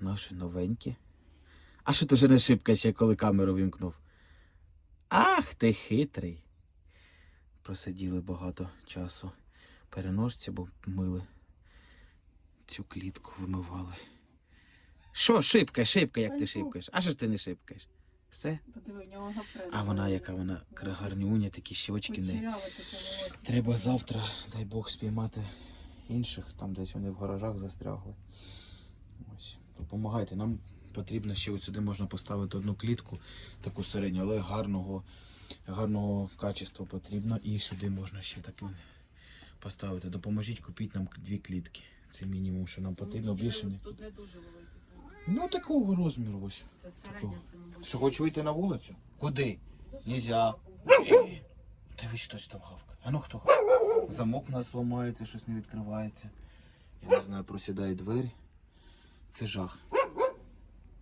Наші новенькі. А що ти вже не шибка ще, коли камеру вімкнув? Ах, ти хитрий. Просиділи багато часу. Переносці, бо мили. Цю клітку вимивали. Що, шибка, шибка, як ти шибкаєш? А що ж ти не шибкаєш? Все? А вона яка вона гарнюня, такі щочки волосся. Треба завтра, дай Бог, спіймати інших, там десь вони в гаражах застрягли. Допомагайте. Нам потрібно ще от сюди можна поставити одну клітку, таку середню, але гарного, гарного качества потрібно. І сюди можна ще таку поставити. Допоможіть, купіть нам дві клітки. Це мінімум, що нам потрібно Ну, більше. Не... Тут не дуже прям. Ну такого розміру ось. Це середня, це мабуть. Що хочеш вийти на вулицю? Куди? Нельзя. Дивись, хтось там гавкає. А ну хто? Замок у нас ламається, щось не відкривається. Я не знаю, просідають двері. Це жах.